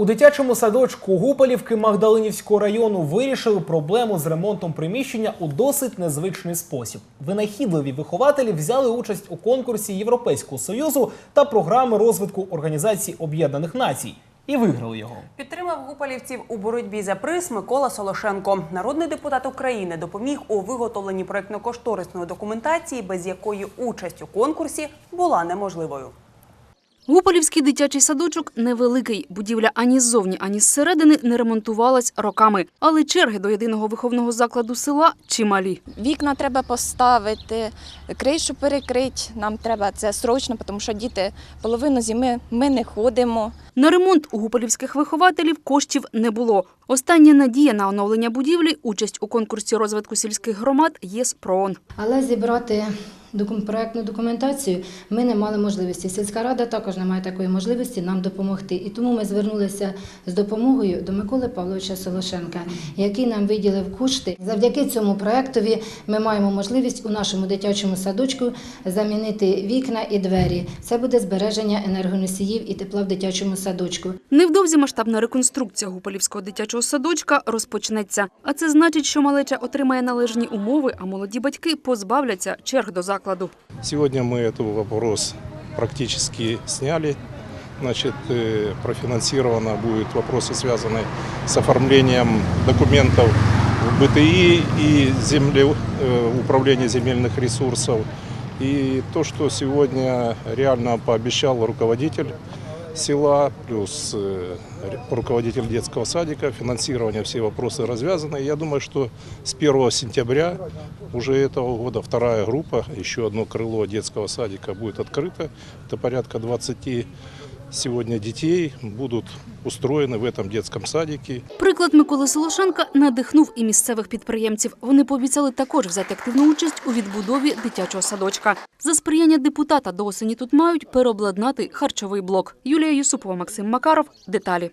У дитячому садочку Гупалівки Магдалинівського району вирішили проблему з ремонтом приміщення у досить незвичний спосіб. Винахідливі вихователі взяли участь у конкурсі Європейського союзу та програми розвитку Організації Об'єднаних Націй і виграли його. Підтримав гупалівців у боротьбі за приз Микола Солошенко. Народний депутат України допоміг у виготовленні проєктно-кошторисної документації, без якої участь у конкурсі була неможливою. Гуполівський дитячий садочок невеликий. Будівля ані ззовні, ані зсередини не ремонтувалась роками. Але черги до єдиного виховного закладу села чималі. Вікна треба поставити, кришу перекрити. Нам треба це срочно, тому що діти половину зими ми не ходимо. На ремонт у гуполівських вихователів коштів не було. Остання надія на оновлення будівлі – участь у конкурсі розвитку сільських громад ЄС ПРООН. Але зібрати проектну документацію ми не мали можливості. Сільська рада також не має такої можливості нам допомогти. І тому ми звернулися з допомогою до Миколи Павловича Солошенка, який нам виділив кошти. Завдяки цьому проектові ми маємо можливість у нашому дитячому садочку замінити вікна і двері. Це буде збереження енергоносіїв і тепла в дитячому садочку. Невдовзі масштабна реконструкція Гуполівського дитячого садочка розпочнеться. А це значить, що малеча отримає належні умови, а молоді батьки позбавляться черг до закладу. Сегодня мы этот вопрос практически сняли. Значит, э, профинансировано будут вопросы, связанные с оформлением документов в БТИ и земле, э, управление земельных ресурсов. И то, что сегодня реально пообещал руководитель села, плюс э, р- руководитель детского садика, финансирование, все вопросы развязаны. Я думаю, что с 1 сентября уже этого года вторая группа, еще одно крыло детского садика будет открыто. Это порядка 20 сегодня детей будут устроены в этом детском садике. Приклад Миколи Солошенка надихнув і місцевих підприємців. Вони пообіцяли також взяти активну участь у відбудові дитячого садочка. За сприяння депутата до осені тут мають переобладнати харчовий блок. Юлія Юсупова, Максим Макаров. Деталі.